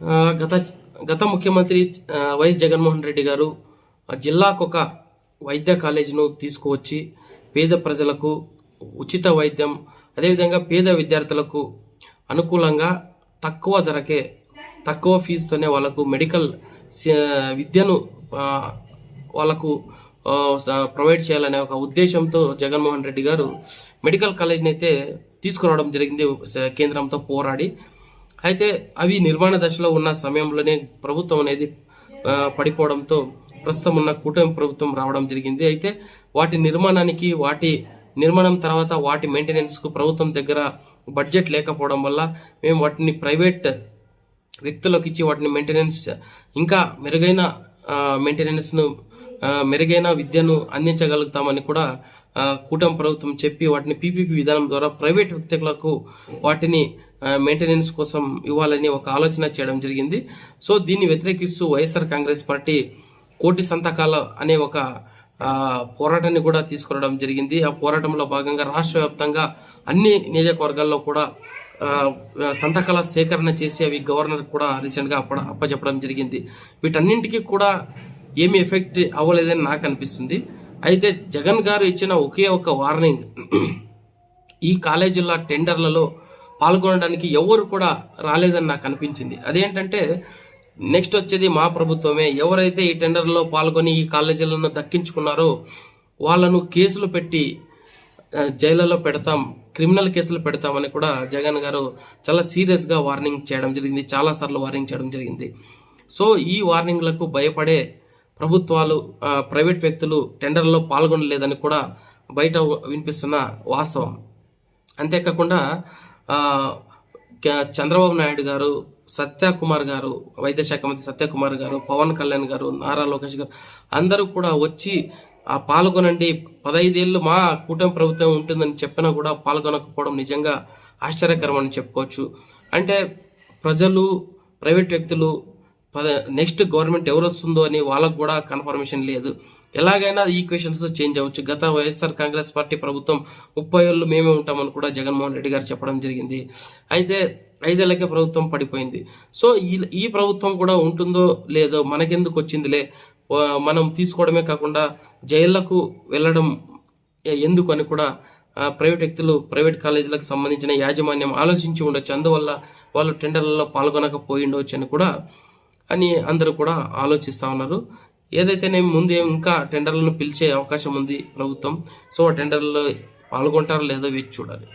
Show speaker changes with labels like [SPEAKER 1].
[SPEAKER 1] గత గత ముఖ్యమంత్రి వైఎస్ జగన్మోహన్ రెడ్డి గారు జిల్లాకొక వైద్య కాలేజీను తీసుకువచ్చి పేద ప్రజలకు ఉచిత వైద్యం అదేవిధంగా పేద విద్యార్థులకు అనుకూలంగా తక్కువ ధరకే తక్కువ ఫీజుతోనే వాళ్ళకు మెడికల్ విద్యను వాళ్ళకు ప్రొవైడ్ చేయాలనే ఒక ఉద్దేశంతో జగన్మోహన్ రెడ్డి గారు మెడికల్ కాలేజీని అయితే తీసుకురావడం జరిగింది కేంద్రంతో పోరాడి. అయితే అవి నిర్మాణ దశలో ఉన్న సమయంలోనే ప్రభుత్వం అనేది పడిపోవడంతో ప్రస్తుతం ఉన్న కూటమి ప్రభుత్వం రావడం జరిగింది. అయితే వాటి నిర్మాణానికి వాటి నిర్మాణం తర్వాత వాటి మెయింటెనెన్స్కు ప్రభుత్వం దగ్గర బడ్జెట్ లేకపోవడం వల్ల మేము వాటిని ప్రైవేట్ వ్యక్తులకు ఇచ్చి వాటిని మెయింటెనెన్స్ ఇంకా మెరుగైన మెయింటెనెన్స్ను మెరుగైన విద్యను అందించగలుగుతామని కూడా కూటమి ప్రభుత్వం చెప్పి వాటిని పీపీపీ విధానం ద్వారా ప్రైవేట్ వ్యక్తులకు వాటిని మెయింటెనెన్స్ కోసం ఇవ్వాలని ఒక ఆలోచన చేయడం జరిగింది. సో దీన్ని వ్యతిరేకిస్తూ వైఎస్ఆర్ కాంగ్రెస్ పార్టీ కోటి సంతకాల అనే ఒక పోరాటాన్ని కూడా తీసుకురావడం జరిగింది. ఆ పోరాటంలో భాగంగా రాష్ట్ర వ్యాప్తంగా అన్ని నియోజకవర్గాల్లో కూడా సంతకాల సేకరణ చేసి అవి గవర్నర్ కూడా రీసెంట్గా అప్ప అప్పచెప్పడం జరిగింది. వీటన్నింటికి కూడా ఏమి ఎఫెక్ట్ అవ్వలేదని నాకు అనిపిస్తుంది. అయితే జగన్ గారు ఇచ్చిన ఒకే ఒక వార్నింగ్ ఈ కాలేజీల టెండర్లలో పాల్గొనడానికి ఎవరు కూడా రాలేదని నాకు అనిపించింది. అదేంటంటే నెక్స్ట్ వచ్చేది మా ప్రభుత్వమే. ఎవరైతే ఈ టెండర్లో పాల్గొని ఈ కాలేజీలను దక్కించుకున్నారో వాళ్ళను కేసులు పెట్టి జైలలో జైళ్ళలో పెడతాం క్రిమినల్ కేసులు పెడతామని కూడా జగన్ గారు చాలా సీరియస్గా వార్నింగ్ చేయడం జరిగింది. చాలాసార్లు వార్నింగ్ చేయడం జరిగింది. సో ఈ వార్నింగ్లకు భయపడే ప్రభుత్వాలు ప్రైవేట్ వ్యక్తులు టెండర్లో పాల్గొనలేదని కూడా బయట వినిపిస్తున్న వాస్తవం. అంతేకాకుండా చంద్రబాబు నాయుడు గారు సత్యకుమార్ గారు వైద్య శాఖ మంత్రి సత్యకుమార్ గారు పవన్ కళ్యాణ్ గారు నారా లోకేష్ గారు అందరూ కూడా వచ్చి ఆ పాల్గొనండి. పదైదేళ్ళు మా కూటమి ప్రభుత్వం ఉంటుందని చెప్పినా కూడా పాల్గొనకపోవడం నిజంగా ఆశ్చర్యకరం అని చెప్పుకోవచ్చు. అంటే ప్రజలు ప్రైవేట్ వ్యక్తులు పద నెక్స్ట్ గవర్నమెంట్ ఎవరు వస్తుందో అని వాళ్ళకు కూడా కన్ఫర్మేషన్ లేదు. ఎలాగైనా ఈక్వేషన్స్ చేంజ్ అవ్వచ్చు. గత వైఎస్ఆర్ కాంగ్రెస్ పార్టీ ప్రభుత్వం ముప్పై ఏళ్ళు మేమే ఉంటామని కూడా జగన్మోహన్ రెడ్డి గారు చెప్పడం జరిగింది. అయితే ఐదేళ్ళకే ప్రభుత్వం పడిపోయింది. సో ఈ ఈ ప్రభుత్వం కూడా ఉంటుందో లేదో మనకెందుకు వచ్చిందిలే? మనం తీసుకోవడమే కాకుండా జైళ్ళకు వెళ్ళడం ఎందుకు అని కూడా ప్రైవేట్ వ్యక్తులు ప్రైవేట్ కాలేజీలకు సంబంధించిన యాజమాన్యం ఆలోచించి ఉండొచ్చు. అందువల్ల వాళ్ళు టెండర్లలో పాల్గొనకపోయి ఉండవచ్చు అని కూడా అని అందరూ కూడా ఆలోచిస్తూ ఉన్నారు. ఏదైతేనే ముందు ఇంకా టెండర్లను పిలిచే అవకాశం ఉంది ప్రభుత్వం. సో ఆ టెండర్లో పాల్గొంటారో లేదో వేచి చూడాలి.